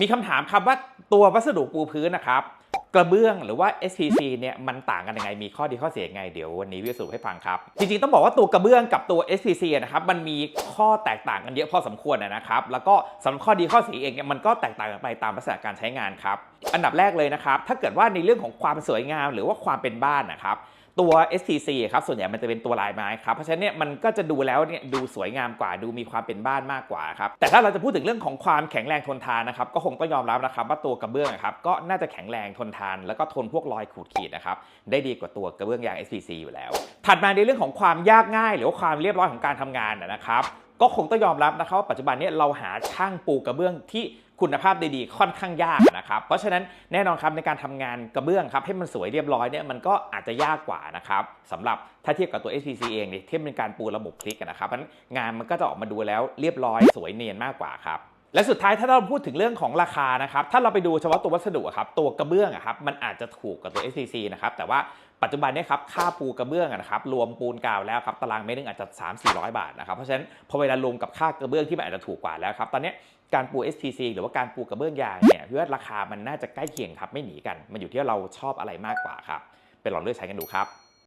มีคำถามครับว่าตัววัสดุปูพื้นนะครับ กระเบื้องหรือว่า SPC เนี่ยมันต่างกันยังไงมีข้อดีข้อเสียยังไงเดี๋ยววันนี้วิวสรุปให้ฟังครับ จริงๆต้องบอกว่าตัวกระเบื้องกับตัว SPC นะครับมันมีข้อแตกต่างกันเยอะพอสมควรนะครับ แล้วก็สำหรับข้อดีข้อเสียเองเนี่ยมันก็แตกต่างกันไปตามลักษณะการใช้งานครับอันดับแรกเลยนะครับถ้าเกิดว่าในเรื่องของความสวยงาม หรือว่าความเป็นบ้านนะครับ ตัว STC ครับส่วนใหญ่มันจะเป็นตัวลายไม้ครับเพราะฉะนั้นเนี่ยมันก็จะดูแล้วเนี่ยดูสวยงามกว่าดูมีความเป็นบ้านมากกว่าครับแต่ถ้าเราจะพูดถึงเรื่องของความแข็งแรงทนทานนะครับก็คงต้องยอมรับนะครับว่าตัวกระเบื้องครับก็น่าจะแข็งแรงทนทาน แล้วก็ทนพวกรอยขูดขีดนะครับได้ดีกว่าตัวกระเบื้องยาง SPC อยู่แล้ว ถัดมาในเรื่องของความยากง่าย หรือว่าความเรียบร้อยของการทำงานนะครับก็คงต้องยอมรับนะครับว่าปัจจุบันนี้เราหาช่างปูกระเบื้องที่ คุณภาพดีๆค่อนข้างยากนะครับ เพราะฉะนั้นแน่นอนครับในการทำงานกระเบื้องครับให้มันสวยเรียบร้อยเนี่ยมันก็อาจจะยากกว่านะครับสำหรับถ้าเทียบกับตัว SPC เองเนี่ยเทียบเป็นการปูระบบคลิกนะครับงานมันก็จะออกมาดูแล้วเรียบร้อยสวยเนียนมากกว่าครับ และสุดท้ายถ้าเราพูดถึงเรื่องของราคานะครับถ้าเราไปดูเฉพาะตัววัสดุครับตัวกระเบื้องครับมันอาจจะถูกกว่าตัว SPC นะครับแต่ว่าปัจจุบันนี่ยครับค่าปูกระเบื้องนะครับรวมปูนกาวแล้วครับตารางเมตรหนึงอาจจะ3 4 0 0 บาทนะครับเพราะฉะนั้นพอเวลารวมกับค่ากระเบื้องที่มันอาจจะถูกกว่าแล้วครับตอนนี้การปู SPC หรือว่าการปูกระเบื้องยางเนี่ยพี่ว่าราคามันน่าจะใกล้เคียงครับไม่หนีกัน มันอยู่ที่เราชอบอะไรมากกว่าครับไปลองเลือกใช้กันดูครับ